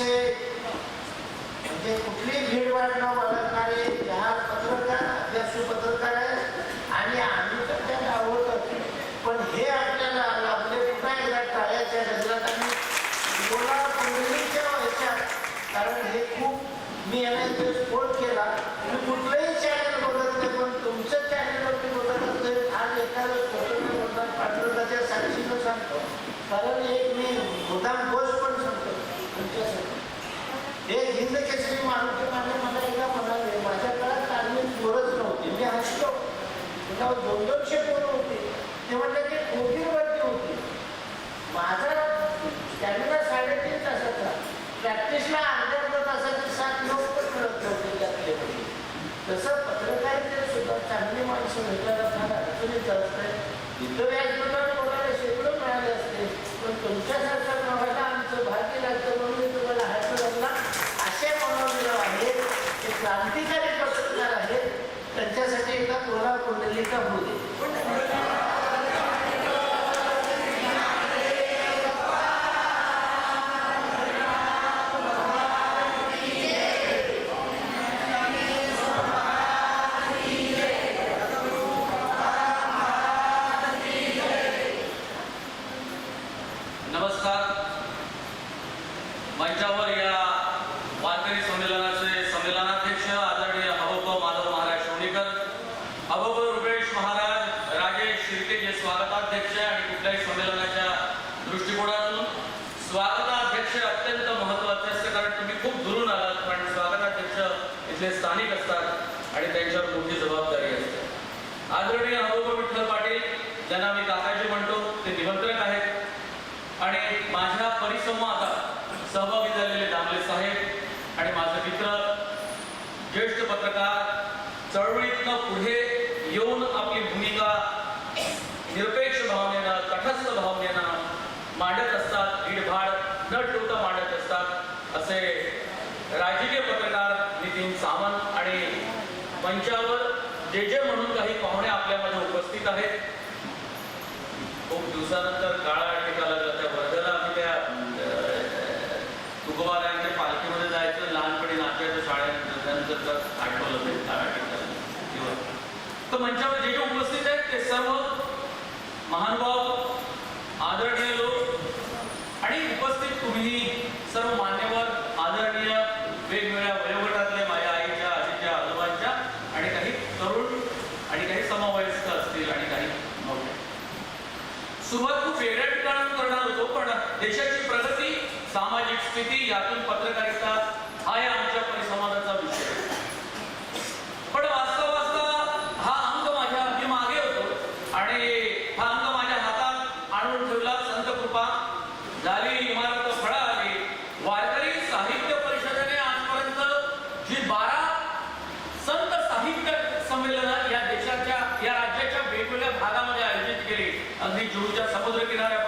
अतिशय म्हणजे कुठली भीडभाड न बाळगणारे ह्या पत्रकार अध्यक्ष पत्रकार आहे आणि आम्ही तर त्याला आवडत पण हे आपल्याला आपले पुन्हा एकदा टाळ्याच्या नजरात आम्ही बोला पूर्वीच्या वर्षात कारण हे खूप मी याने जो स्फोट केला. मी कुठलंही चॅनल बघत नाही पण तुमचं चॅनलवरती बघत असेल आज एखादं स्वतंत्र मतदान पात्रताच्या साक्षीनं सांगतो. कारण एक मी मुद्दाम गोष्ट ஏ இந்த கட்சியும் माझ्या परिसंवादात सहभागी झालेले दामले साहेब आणि माझे मित्र ज्येष्ठ पत्रकार चळवळीतनं पुढे येऊन आपली भूमिका निरपेक्ष भावनेनं तटस्थ भावनेनं मांडत असतात भीडभाड न ठेवता मांडत असतात असे राजकीय पत्रकार नितीन सावंत आणि मंचावर जे जे म्हणून काही पाहुणे आपल्यामध्ये उपस्थित आहेत. खूप दिवसानंतर काळा तर मंचावर जे जे उपस्थित आहेत ते सर्व महानुभाव आदरणीय जुहूच्या समुद्र किनाऱ्यावर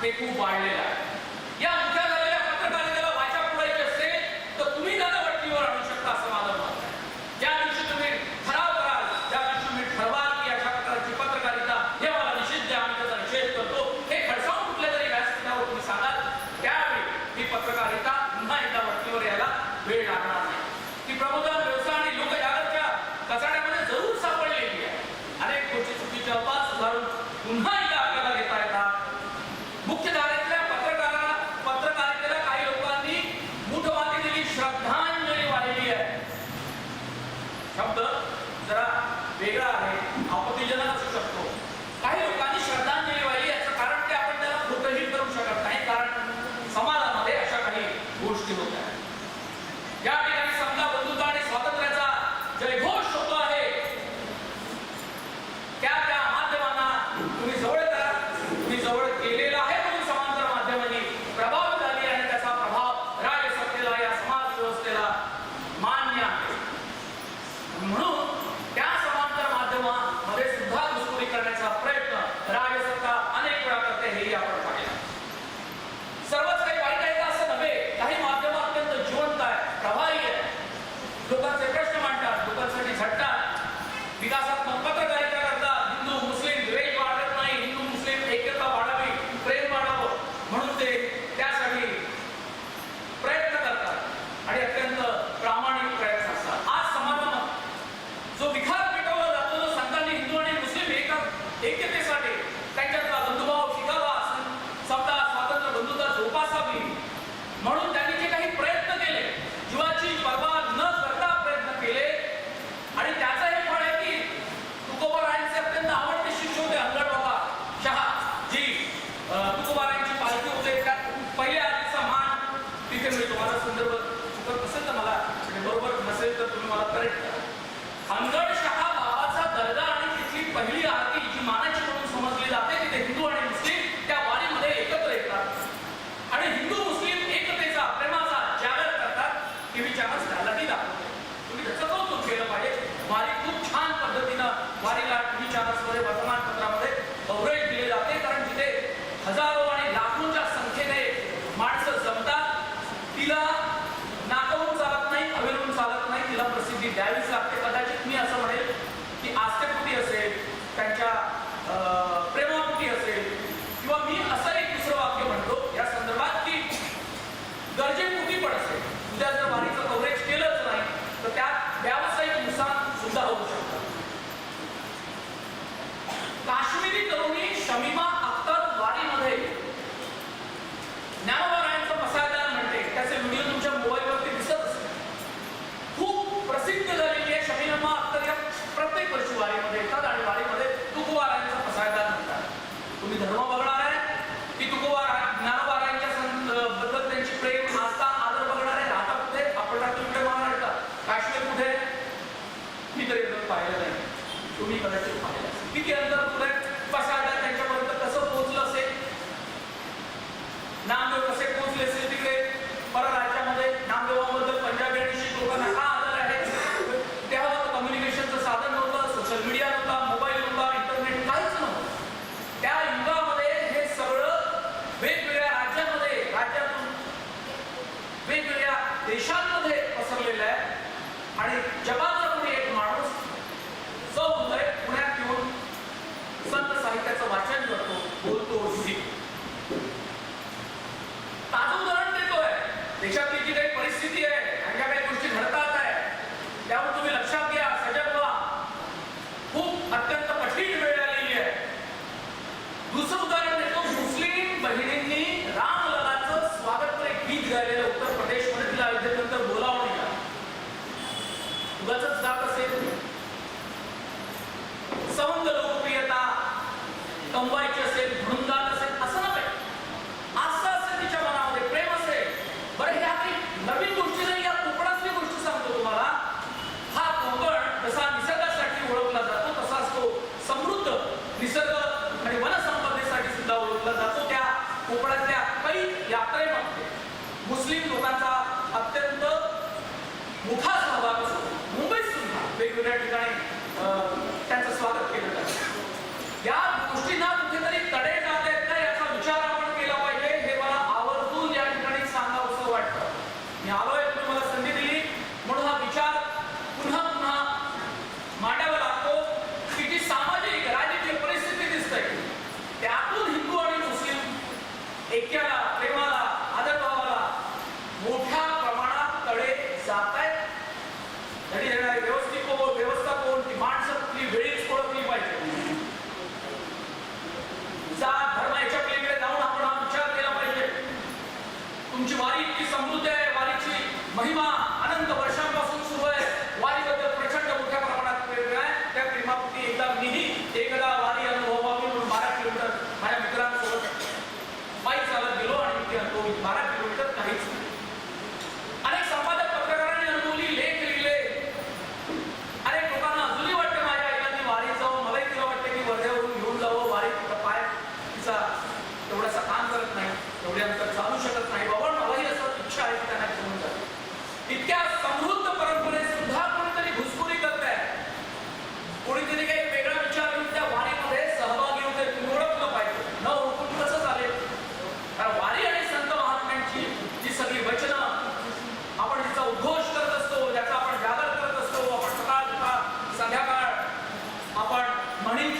प्रमाण हे खूप वाढलेलं आहे.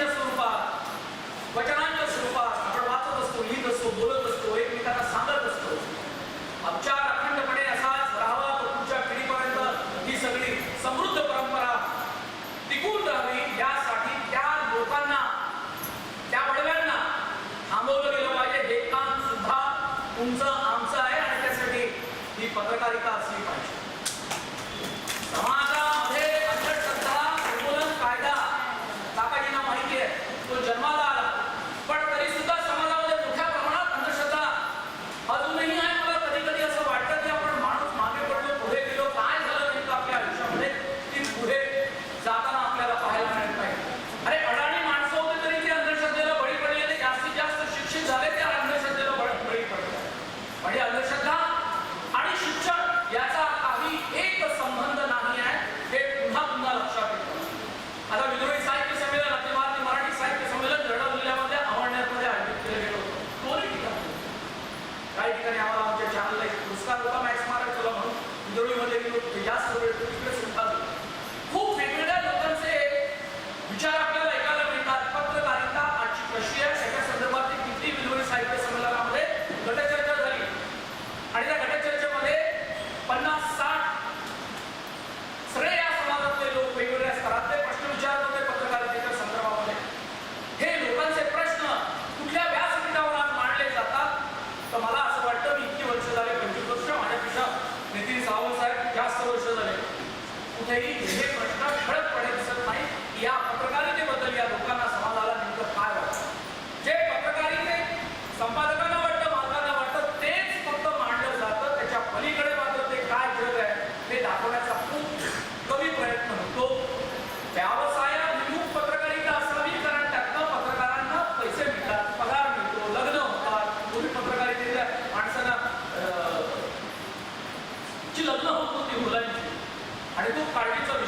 स्वरूपात वचना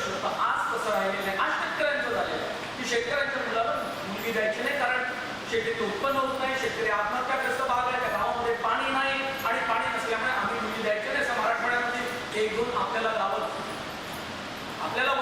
होतं आज कसं राहिलेलं आहे? आज शेतकऱ्यांचं झालेलं आहे. की शेतकऱ्यांच्या मुलाला मुलगी द्यायची नाही कारण शेतीचं उत्पन्न होत नाही शेतकरी आत्महत्या कसं भाग आहे त्या गावामध्ये पाणी नाही आणि पाणी नसल्यामुळे आम्ही मुलगी द्यायची नाही. असं मराठवाड्यामध्ये एक दोन आपल्याला गावत आपल्याला